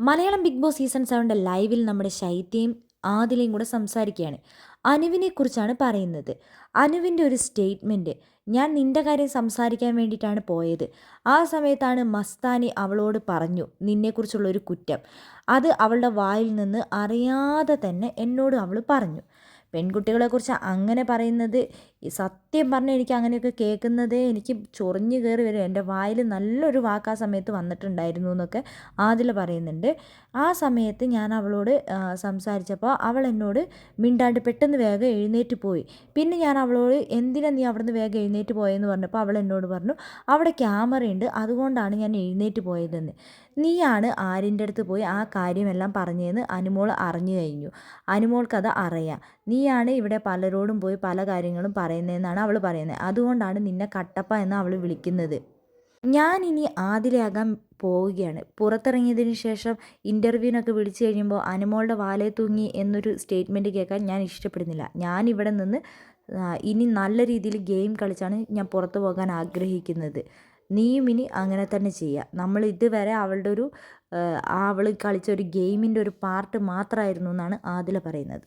Malayalam big Boss season സെവന്റെ ലൈവിൽ നമ്മുടെ ശൈത്യയും ആദിലയും കൂടെ സംസാരിക്കുകയാണ്. അനുവിനെ കുറിച്ചാണ് പറയുന്നത്. അനുവിന്റെ ഒരു സ്റ്റേറ്റ്മെന്റ് ഞാൻ നിന്റെ കാര്യം സംസാരിക്കാൻ വേണ്ടിയിട്ടാണ് പോയത്. ആ സമയത്താണ് മസ്താനി അവളോട് പറഞ്ഞു നിന്നെക്കുറിച്ചുള്ള ഒരു കുറ്റം. അത് അവളുടെ വായിൽ നിന്ന് അറിയാതെ തന്നെ എന്നോട് അവൾ പറഞ്ഞു. പെൺകുട്ടികളെക്കുറിച്ച് അങ്ങനെ പറയുന്നത് ഈ സത്യം പറഞ്ഞാൽ എനിക്ക് അങ്ങനെയൊക്കെ കേൾക്കുന്നതേ എനിക്ക് ചൊറിഞ്ഞ് കയറി വരും. എന്റെ വായിൽ നല്ലൊരു വാക്ക് ആ സമയത്ത് വന്നിട്ടുണ്ടായിരുന്നു എന്നൊക്കെ ആദില പറയുന്നുണ്ട്. ആ സമയത്ത് ഞാൻ അവളോട് സംസാരിച്ചപ്പോൾ അവൾ എന്നോട് മിണ്ടാണ്ട് പെട്ടെന്ന് വേഗം എഴുന്നേറ്റ് പോയി. പിന്നെ ഞാൻ അവളോട് എന്തിനാ നീ അവിടുന്ന് വേഗം എഴുന്നേറ്റ് പോയെന്ന്? പറഞ്ഞപ്പോൾ അവൾ എന്നോട് പറഞ്ഞു അവിടെ ക്യാമറ ഉണ്ട് അതുകൊണ്ടാണ് ഞാൻ എഴുന്നേറ്റ് പോയതെന്ന്. നീയാണ് ആരിന്റെ അടുത്ത് പോയി ആ കാര്യമെല്ലാം പറഞ്ഞതെന്ന് അനുമോൾ അറിഞ്ഞു കഴിഞ്ഞു. അനുമോൾക്കത് അറിയാം. നീയാണ് ഇവിടെ പലരോടും പോയി പല കാര്യങ്ങളും പറയുന്നതെന്നാണ് അവൾ പറയുന്നത്. അതുകൊണ്ടാണ് നിന്നെ കട്ടപ്പ എന്ന് അവൾ വിളിക്കുന്നത്. ഞാൻ ഇനി ആതിരയാകാൻ പോവുകയാണ്. പുറത്തിറങ്ങിയതിന് ശേഷം ഇന്റർവ്യൂവിനൊക്കെ വിളിച്ചു കഴിയുമ്പോൾ അനുമോളുടെ വാലേ തൂങ്ങി എന്നൊരു സ്റ്റേറ്റ്മെന്റ് കേൾക്കാൻ ഞാൻ ഇഷ്ടപ്പെടുന്നില്ല. ഞാൻ ഇവിടെ നിന്ന് ഇനി നല്ല രീതിയിൽ ഗെയിം കളിച്ചാണ് ഞാൻ പുറത്തു പോകാൻ ആഗ്രഹിക്കുന്നത്. നീയും ഇനി അങ്ങനെ തന്നെ ചെയ്യുക നമ്മൾ ഇതുവരെ അവളുടെ ഒരു അവൾ കളിച്ച ഒരു ഗെയിമിന്റെ ഒരു പാർട്ട് മാത്രമായിരുന്നു എന്നാണ് ആദില പറയുന്നത്.